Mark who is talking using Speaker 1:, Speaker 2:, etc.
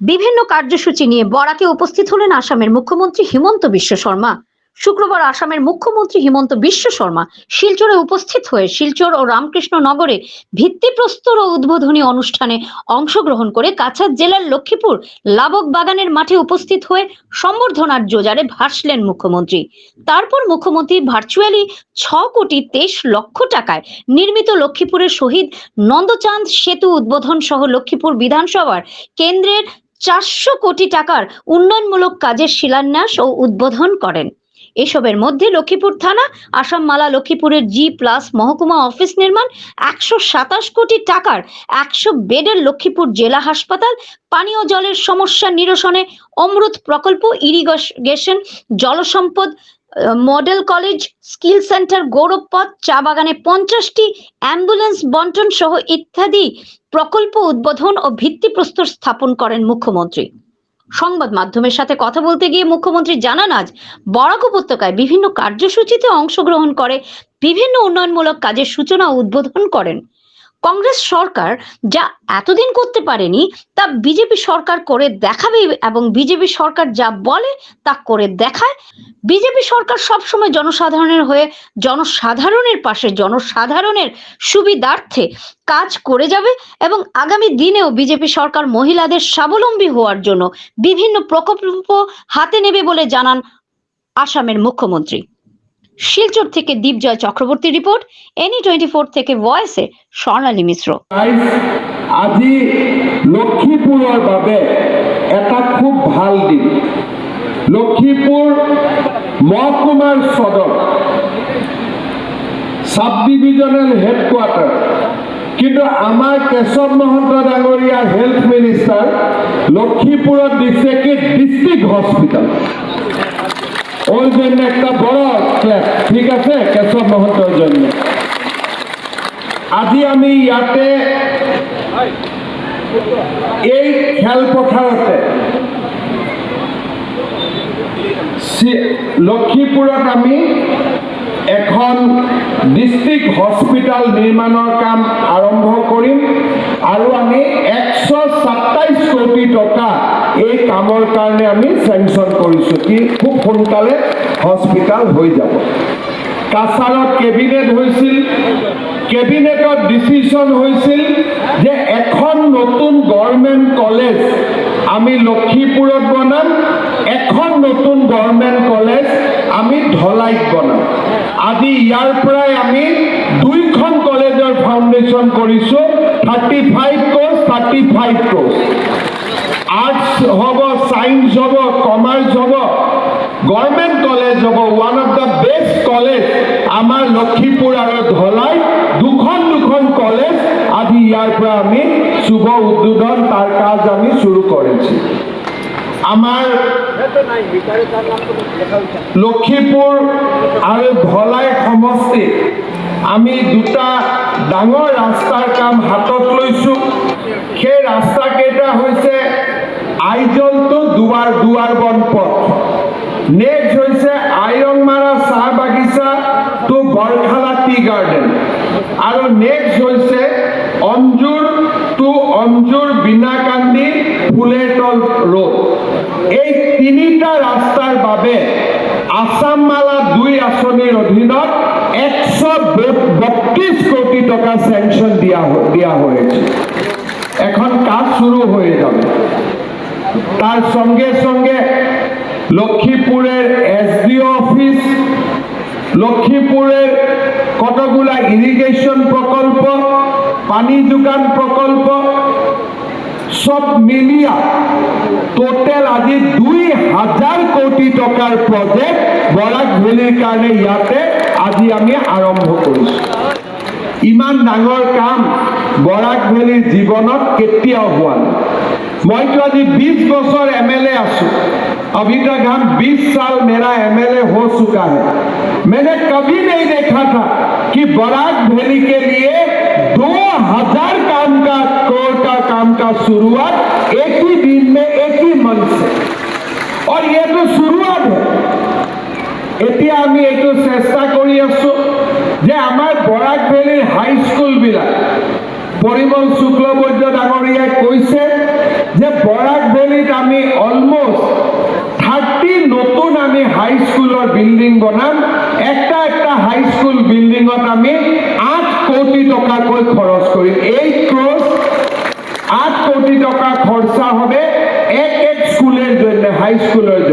Speaker 1: বিভিন্ন কার্যসূচি নিয়ে বরাকে উপস্থিত হলেন আসামের মুখ্যমন্ত্রী হিমন্ত বিশ্ব শর্মা। শুক্রবার আসামের মুখ্যমন্ত্রী হিমন্ত বিশ্ব শর্মা শিলচরে উপস্থিত হয়ে শিলচর ও রামকৃষ্ণ নগরে ভিত্তিপ্রস্তর ও উদ্বোধনী অনুষ্ঠানে অংশগ্রহণ করে কাছাড় জেলার লক্ষ্মীপুর লাবক বাগানের মাঠে উপস্থিত হয়ে সম্বর্ধনার জোজারে ভাসলেন মুখ্যমন্ত্রী। তারপর মুখ্যমন্ত্রী ভার্চুয়ালি ছ কোটি তেইশ লক্ষ টাকায় নির্মিত লক্ষ্মীপুরের শহীদ নন্দচাঁদ সেতু উদ্বোধন সহ লক্ষ্মীপুর বিধানসভার কেন্দ্রের চারশো কোটি টাকার উন্নয়নমূলক কাজের শিলান্যাস ও উদ্বোধন করেন। এসবের মধ্যে লক্ষ্মীপুর থানা আসাম মালা লক্ষ্মীপুরের জি প্লাস মহকুমা অফিস নির্মাণ, একশো সাতাশ কোটি টাকার একশো বেডের লক্ষ্মীপুর জেলা হাসপাতাল, পানীয় জলের সমস্যা নিরসনে অমৃত প্রকল্প, ইরিগেশন, জলসম্পদ মডেল কলেজ, স্কিল সেন্টার, গৌরবপথ, চা বাগানে পঞ্চাশটি, অ্যাম্বুলেন্স, বন্টন সহ ইত্যাদি প্রকল্প উদ্বোধন ও ভিত্তিপ্রস্তর স্থাপন করেন মুখ্যমন্ত্রী। সংবাদ মাধ্যমের সাথে কথা বলতে গিয়ে মুখ্যমন্ত্রী জানান, আজ বরাক উপত্যকায় বিভিন্ন কার্যসূচিতে অংশগ্রহণ করে বিভিন্ন উন্নয়নমূলক কাজের সূচনা উদ্বোধন করেন। কংগ্রেস সরকার যা এতদিন করতে পারেনি, তা বিজেপি সরকার করে দেখাবে এবং বিজেপি সরকার যা বলে তা করে দেখায়। বিজেপি সরকার সবসময় জনসাধারণের হয়ে, জনসাধারণের পাশে, জনসাধারণের সুবিধার্থে কাজ করে যাবে এবং আগামী দিনেও বিজেপি সরকার মহিলাদের স্বাবলম্বী হওয়ার জন্য বিভিন্ন প্রকল্প হাতে নেবে বলে জানান আসামের মুখ্যমন্ত্রী। শিলচর থেকে দীপজয় চক্রবর্তী রিপোর্ট এনি টোয়েন্টি ফোর থেকে ভয়েসে স্বর্ণালী মিশ্র।
Speaker 2: আজি লক্ষীপুৰৰ বাবে এটা খুব ভালো দিন। লক্ষীপুৰ মহকুমাৰ সদৰ চাব ডিভিজনেল হেডকোৱাৰ্টাৰ কিন্তু আমাৰ কেশৱ মহন্ত ডাঙৰীয়া হেল্থ মিনিষ্টাৰ লক্ষীপুৰত দিছে কি ডিষ্ট্ৰিক্ট হস্পিটেল ওর জন্য একটা বড় ক্লাব ঠিক আছে? কেশৱ মহন্তৰ জন্য। আজি আমি ইয়াতে এই খেলপথাৰতে লক্ষীপুৰত আমি এখন ডিষ্ট্ৰিক্ট হস্পিটেল নিৰ্মাণৰ কাম আৰম্ভ কৰিম আৰু আমি একশ সাতাইছ কোটি টকা এই কামৰ কাৰণে আমি চেংচন কৰিছোঁ কি খুব সোনকালে হস্পিটেল হৈ যাব। কাছাৰত কেবিনেট হৈছিল কেবিনেটত ডিচিশ্যন হৈছিল যে এখন নতুন গভৰ্ণমেণ্ট কলেজ আমি লক্ষীপুৰত বনাম, এখন নতুন গভৰ্ণমেণ্ট কলেজ আমি ধলাইত বনাম। আজি ইয়াৰ পৰাই আমি দুইখন কলেজৰ ফাউণ্ডেশ্যন কৰিছোঁ thirty five crores thirty five crores arts হ'ব ছায়েন্স হ'ব কমাৰ্চ হ'ব। গভৰ্ণমেণ্ট কলেজ হ'ব one of the best college আমাৰ লক্ষীপুৰ আৰু ধলাই দুখন দুখন কলেজ আজি ইয়াৰ পৰা আমি শুভ উদ্বোধন, তাৰ কাজ আমি শুরু করেছি আমাৰ লক্ষীপুৰ আৰু ধলাই সমষ্টিত আমি দুটা ডাঙৰ ৰাস্তাৰ কাম হাতত লৈছোঁ। সেই ৰাস্তাকেইটা হৈছে আইজলটো দুৱাৰ দুৱাৰ বন পথ। নেক্সট হৈছে আইৰংমাৰা চাহ বাগিচা টু বৰখালা টি গাৰ্ডেন আৰু নেক্সট হৈছে অঞ্জুৰ টু অঞ্জুৰ বিনাকান্দি ফুলেতল ৰোড এই তিনিটা ৰাস্তাৰ বাবে আসাম মালা দুই আঁচনিৰ অধীনত একশ বত্ৰিশ কোটি টকা স্যাংশন দিয়া দিয়া হয়েছে। এখন কাজ শুরু হয়ে যাবে। তার সঙ্গে সঙ্গে লক্ষ্মীপুরের এসডিও অফিস লক্ষ্মীপুরের কতগুলা ইরিগেশন প্রকল্প, পানি যোগান প্রকল্প, সব মিলিয়া টোটেল আজি দুই হাজাৰ কোটি টকাৰ প্ৰজেক্ট বৰাক ভেলীৰ কাৰণে ইয়াতে আজি আমি আৰম্ভ কৰিছোঁ। ইমান ডাঙৰ কাম বৰাক ভেলীৰ জীৱনত কেতিয়াও হোৱা নাই মইতো আজি বিশ বছৰ এম এল এ আছো अभी तक हम 20 साल मेरा एमएलए हो चुका है मैंने कभी नहीं देखा था कि बराक वैली के लिए 2000 काम का करोड़ का काम का शुरुआत एक ही दिन में एक ही मंच से और ये तो शुरुआत है এতিয়া আমি এইটো চেষ্টা কৰি আছো যে আমাৰ বৰাক ভেলীৰ হাইস্কুলবিলাক পৰিমল শুক্লবৈদ্য ডাঙৰীয়াই কৈছে যে বৰাক ভেলী আমি অলমোস্ট থাৰ্টি নতুন আমি হাই স্কুলৰ বিল্ডিং বনাম। একটা একটা হাই স্কুল বিল্ডিঙত আমি আঠ কোটি টকাকৈ খৰচ কৰিম। এইট ক্ৰ'জ আট কোটি টাকা খরচা হবে এক এক স্কুলের জন্য হাই স্কুলের জন্য।